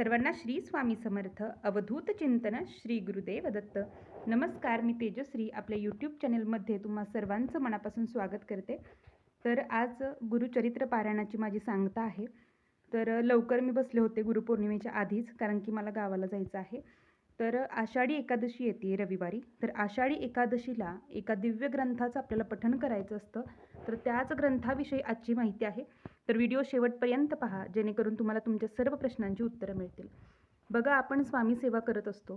सर्वांना श्री स्वामी समर्थ. अवधूत चिंतन श्री गुरुदेव दत्त नमस्कार मी तेजश्री. आपल्या यूट्यूब चॅनलमध्ये तुम्हा सर्वांचं मनापासून स्वागत करते. तर आज गुरुचरित्र पारायणाची माझी सांगता आहे. तर लवकर मी बसले होते गुरुपौर्णिमेच्या आधीच कारण की मला गावाला जायचं आहे. तर आषाढी एकादशी येते रविवारी. तर आषाढी एकादशीला एका दिव्य ग्रंथाचं आपल्याला पठण करायचं असतं. तर त्याच ग्रंथाविषयी आजची माहिती आहे. तर व्हिडिओ शेवटपर्यंत पहा जेणेकरून तुम्हाला तुमच्या सर्व प्रश्नांची उत्तरं मिळतील. बघा आपण स्वामी सेवा करत असतो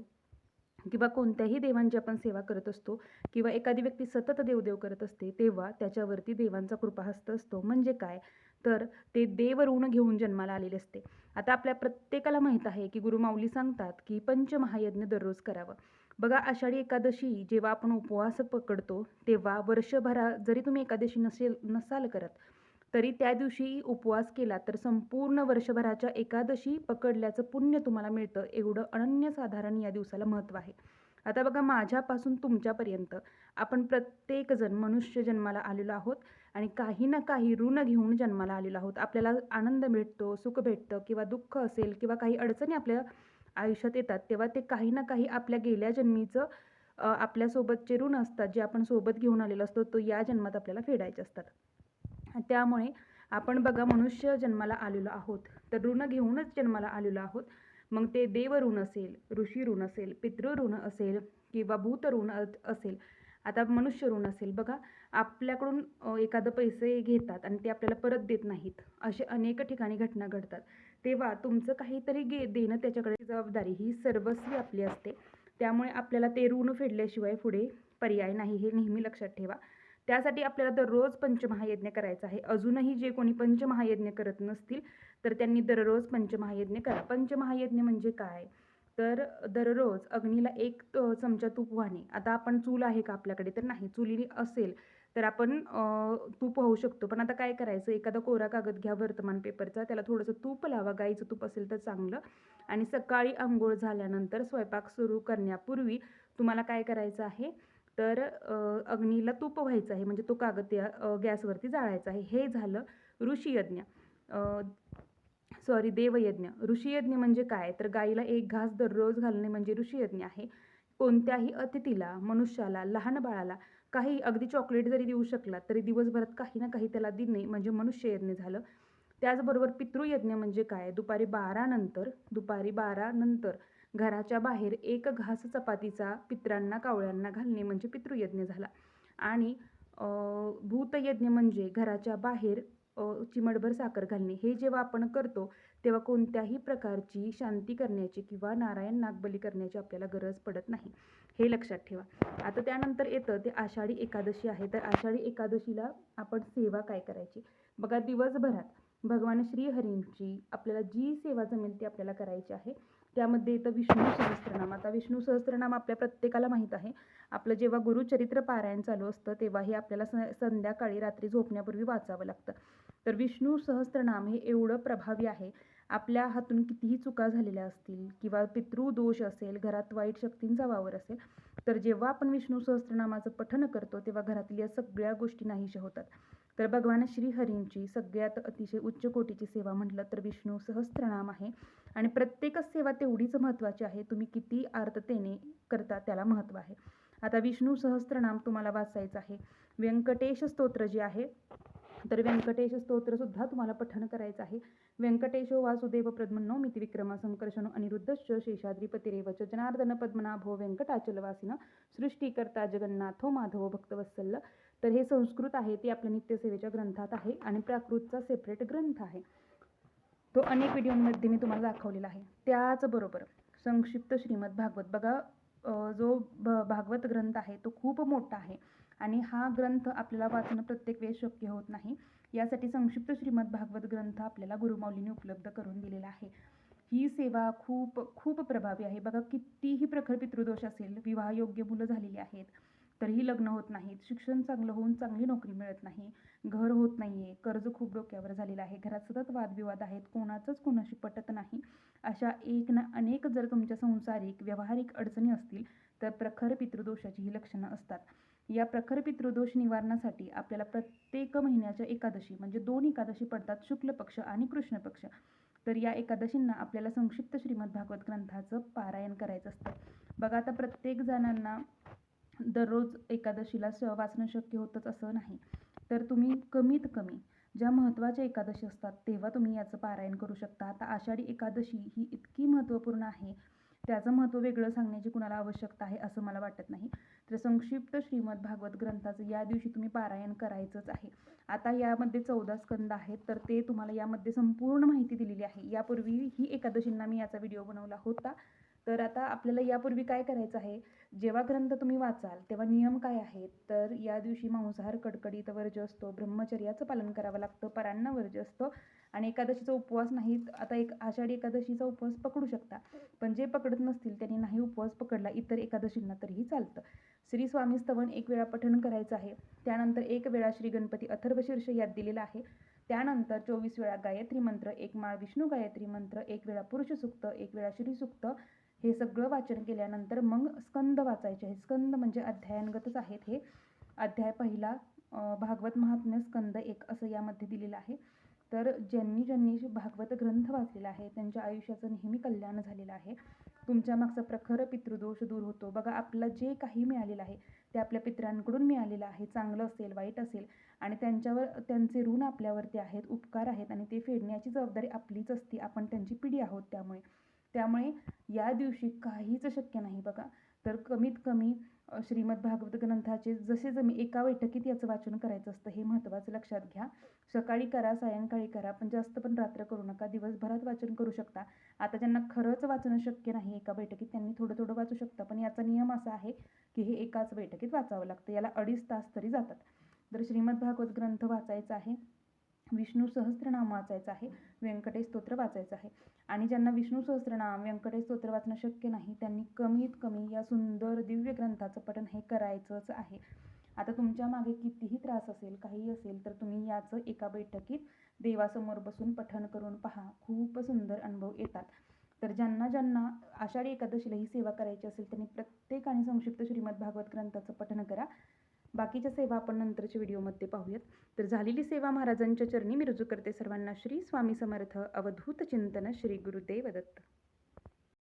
किंवा कोणत्याही देवांची आपण सेवा करत असतो किंवा एखादी व्यक्ती सतत देवदेव करत असते तेव्हा त्याच्यावरती देवांचा कृपाहस्त असतो. म्हणजे काय? तर ते देव ऋण घेऊन जन्माला आलेले असते. आता आपल्या प्रत्येकाला माहीत आहे की गुरुमाऊली सांगतात की पंचमहायज्ञ दररोज करावं. बघा आषाढी एकादशी जेव्हा आपण उपवास पकडतो तेव्हा वर्षभरा जरी तुम्ही एकादशी नसेल नसाल करत तरी त्या दिवशी उपवास केला तर संपूर्ण वर्षभराच्या एकादशी पकडल्याचं पुण्य तुम्हाला मिळतं. एवढं अनन्यसाधारण या दिवसाला महत्त्व आहे. आता बघा माझ्यापासून तुमच्यापर्यंत आपण प्रत्येकजण मनुष्य जन्माला आलेलो आहोत आणि काही ना काही ऋण घेऊन जन्माला आलेलो आहोत. आपल्याला आनंद भेटतो सुख भेटतं किंवा दुःख असेल किंवा काही अडचणी आपल्या आयुष्यात येतात तेव्हा ते काही ना काही आपल्या गेल्या जन्मीचं आपल्यासोबतचे ऋण असतात जे आपण सोबत घेऊन आलेलो असतो तो या जन्मात आपल्याला फेडायचे असतात. त्यामुळे आपण बघा मनुष्य जन्माला आलेलो आहोत. तर ऋण घेऊनच जन्माला आलेलो आहोत. मग ते देव ऋण असेल ऋषी ऋण असेल पितृ ऋण असेल किंवा भूत ऋण असेल आता मनुष्य ऋण असेल. बघा आपल्याकडून एखादं पैसे घेतात आणि ते आपल्याला परत देत नाहीत. असे अनेक ठिकाणी घटना घडतात. तेव्हा तुमचं काहीतरी गे देणं त्याच्याकडे जबाबदारी ही सर्वस्वी आपली असते. त्यामुळे आपल्याला ते ऋण फेडल्याशिवाय पुढे पर्याय नाही हे नेहमी लक्षात ठेवा. त्यासाठी आपल्याला दररोज पंचमहायज्ञ करायचा आहे. अजूनही जे कोणी पंचमहायज्ञ करत नसतील तर त्यांनी दररोज पंचमहायज्ञ करा. पंचमहायज्ञ म्हणजे काय? तर दररोज अग्नीला एक चमचा तूप वाहणे. आता आपण चूल आहे का आपल्याकडे? तर नाही. चुलीने असेल तर आपण तूप होऊ शकतो. पण आता काय करायचं? एखादा कोरा कागद घ्या वर्तमान पेपरचा. त्याला थोडंसं तूप लावा. गाईचं तूप असेल तर चांगलं. आणि सकाळी आंघोळ झाल्यानंतर स्वयंपाक सुरू करण्यापूर्वी तुम्हाला काय करायचं आहे? तर अग्नीला तूप व्हायचं आहे म्हणजे तो कागद त्या गॅसवरती जाळायचा आहे. हे झालं ऋषीयज्ञ. सॉरी देवयज्ञ. ऋषीयज्ञ म्हणजे काय? तर गाईला एक घास दररोज घालणे म्हणजे ऋषीयज्ञ आहे. कोणत्याही अतिथीला मनुष्याला लहान बाळाला काही अगदी चॉकलेट जरी देऊ शकला तरी दिवसभरात काही ना काही त्याला देणे म्हणजे मनुष्ययज्ञ झालं. त्याचबरोबर पितृयज्ञ म्हणजे काय? दुपारी बारानंतर दुपारी बारानंतर घराच्या बाहेर एक घास चपातीचा पित्रांना कावळ्यांना घालणे म्हणजे पितृयज्ञ झाला. आणि भूतयज्ञ म्हणजे घराच्या बाहेर चिमडभर चिमटभर साखर घालणे. हे जेव्हा आपण करतो तेव्हा कोणत्याही प्रकारची शांती करण्याची किंवा नारायण नागबली करण्याची आपल्याला गरज पडत नाही. हे लक्षात ठेवा. आता त्यानंतर येतं ते आषाढी एकादशी आहे. तर आषाढी एकादशीला आपण सेवा काय करायची? बघा दिवसभरात भगवान श्रीहरींची आपल्याला जी सेवा जमेल ती आपल्याला करायची आहे. त्यामध्ये येतं विष्णू सहस्त्रनाम आता विष्णू सहस्त्रनाम आपल्या प्रत्येकाला माहीत आहे. आपलं जेव्हा गुरुचरित्र पारायण चालू असतं तेव्हा हे आपल्याला स संध्याकाळी रात्री झोपण्यापूर्वी वाचावं लागतं. तर विष्णू सहस्त्रनाम हे एवढं प्रभावी आहे आपल्या हातून कितीही चुका झालेल्या असतील किंवा पितृदोष असेल घरात वाईट शक्तींचा वावर असेल तर जेव्हा आपण विष्णू सहस्त्रनामाचं पठन करतो तेव्हा घरातील या सगळ्या गोष्टी नाहीशा होतात. तर भगवान श्रीहरींची सगळ्यात अतिशय उच्च कोटीची सेवा म्हटलं तर विष्णू सहस्त्रनाम आहे. आणि प्रत्येकच सेवा तेवढीच महत्त्वाची आहे. तुम्ही किती आर्ततेने करता त्याला महत्त्व आहे. आता विष्णू सहस्त्रनाम तुम्हाला वाचायचं आहे. व्यंकटेश स्तोत्र जे आहे तर व्यंकटेश स्तोत्र सुद्धा तुम्हाला पठण करायचं आहे. व्यंकटेशो वासुदेव प्रद्मन्नो मिती विक्रम संकर्षण अनिरुद्धश्च शेषाद्रिपतिरेव च जनार्दन पद्मनाभो व्यंकटाचलवासिन सृष्टीकर्ता जगन्नाथो माधव भक्तवत्सल्य. तर हे संस्कृत आहे ते आपल्या नित्यसेवेच्या ग्रंथात आहे आणि प्राकृतचा सेपरेट ग्रंथ आहे. तो अनेक व्हिडिओमध्ये मी तुम्हाला दाखवलेला आहे. त्याचबरोबर संक्षिप्त श्रीमद भागवत बघा जो भ भागवत ग्रंथ आहे तो खूप मोठा आहे. आणि हा ग्रंथ आपल्याला वाचणं प्रत्येक वेळेस शक्य होत नाही. यासाठी संक्षिप्त श्रीमद भागवत ग्रंथ आपल्याला गुरुमाऊलीने उपलब्ध करून दिलेला आहे. ही सेवा खूप खूप प्रभावी आहे. बघा कितीही प्रखर पितृदोष असेल विवाहयोग्य मुलं झालेली आहेत तरीही लग्न होत नाहीत शिक्षण चांगलं होऊन चांगली नोकरी मिळत नाही घर होत नाही आहे कर्ज खूप डोक्यावर झालेलं आहे घरात सतत वादविवाद आहेत कोणाचंच कोणाशी पटत नाही. अशा एक ना अनेक जर तुमच्या संसारिक व्यावहारिक अडचणी असतील तर प्रखर पितृदोषाची ही लक्षणं असतात. या प्रखर पितृदोष निवारणासाठी आपल्याला प्रत्येक महिन्याच्या एकादशी म्हणजे दोन एकादशी पडतात शुक्ल पक्ष आणि कृष्ण पक्ष. तर या एकादशींना आपल्याला संक्षिप्त श्रीमद भागवत ग्रंथाचं पारायण करायचं असतं. बघा आता प्रत्येक जणांना दररोज एकादशीला स वाचणं शक्य होतंच असं नाही. तर तुम्ही कमीत कमी ज्या महत्त्वाच्या एकादशी असतात तेव्हा तुम्ही याचं पारायण करू शकता. आता आषाढी एकादशी ही इतकी महत्त्वपूर्ण आहे त्याचं महत्त्व वेगळं सांगण्याची कुणाला आवश्यकता आहे असं मला वाटत नाही. तर संक्षिप्त श्रीमद भागवत ग्रंथाचं या दिवशी तुम्ही पारायण करायचंच आहे. आता यामध्ये चौदा स्कंद आहेत तर ते तुम्हाला यामध्ये संपूर्ण माहिती दिलेली आहे. यापूर्वी ही एकादशींना मी याचा व्हिडिओ बनवला होता. तर आता आपल्याला यापूर्वी काय करायचं आहे? जेव्हा ग्रंथ तुम्ही वाचाल तेव्हा नियम काय आहेत? तर या दिवशी मांसाहार कडकडीत वर्ज असतो ब्रह्मचर्याचं पालन करावं लागतं परांना वर्ज असतं आणि एकादशीचा उपवास नाहीत आता एक आषाढी एकादशीचा उपवास पकडू शकता. पण जे पकडत नसतील त्यांनी नाही उपवास पकडला इतर एकादशींना तरीही चालतं. श्री स्वामी स्तवन एक वेळा पठण करायचं आहे. त्यानंतर एक वेळा श्री गणपती अथर्वशीर्ष यात दिलेला आहे. त्यानंतर चोवीस वेळा गायत्री मंत्र एक माळ विष्णू गायत्री मंत्र एक वेळा पुरुष सुक्त एक वेळा श्री सुक्त हे सगळं वाचन केल्यानंतर मग स्कंद वाचायचे आहे स्कंद म्हणजे अध्यायांगतच आहेत हे. अध्याय पहिला भागवत महात्म्य स्कंद एक असं यामध्ये दिलेलं आहे. तर ज्यांनी ज्यांनी भागवत ग्रंथ वाचलेला आहे त्यांच्या आयुष्याचं नेहमी कल्याण झालेलं आहे. तुमच्या मागचा प्रखर पितृदोष दूर होतो. बघा आपलं जे काही मिळालेलं आहे ते आपल्या पित्रांकडून मिळालेलं आहे. चांगलं असेल वाईट असेल आणि त्यांच्यावर त्यांचे ऋण आपल्यावरती आहेत उपकार आहेत आणि ते फेडण्याची जबाबदारी आपलीच असते. आपण त्यांची पिढी आहोत त्यामुळे. त्यामुळे या दिवशी काहीच शक्य नाही बघा. तर कमीत कमी श्रीमद भागवत ग्रंथाचे जसे जमी एका बैठकीत याचं वाचन करायचं असतं हे महत्त्वाचं लक्षात घ्या. सकाळी करा सायंकाळी करा पण जास्त पण रात्र करू नका. दिवसभरात वाचन करू शकता. आता ज्यांना खरंच वाचणं शक्य नाही एका बैठकीत त्यांनी थोडं थोडं वाचू शकता. पण याचा नियम असा आहे की हे एकाच बैठकीत वाचावं लागतं. याला अडीच तास तरी जातात. तर श्रीमद भागवत ग्रंथ वाचायचा आहे. विष्णू सहस्त्रनाम वाचायचं आहे व्यंकटेश स्तोत्र वाचायचं आहे. आणि ज्यांना विष्णू सहस्त्रनाम व्यंकटेश स्तोत्र वाचणं शक्य नाही त्यांनी कमीत कमी या सुंदर दिव्य ग्रंथाचं पठण हे करायचंच आहे. आता तुमच्या मागे कितीही त्रास असेल काही असेल तर तुम्ही याचं एका बैठकीत देवासमोर बसून पठण करून पहा. खूप सुंदर अनुभव येतात. तर ज्यांना ज्यांना आषाढी एकादशीला ही सेवा करायची असेल त्यांनी प्रत्येकाने संक्षिप्त श्रीमद भागवत ग्रंथाचं पठण करा. बाकीच्या सेवा आपण नंतरच्या व्हिडिओमध्ये पाहूयात. तर झालेली सेवा महाराजांच्या चरणी मी रुजू करते सर्वांना श्री स्वामी समर्थ अवधूत चिंतन श्री गुरुदेव दत्त.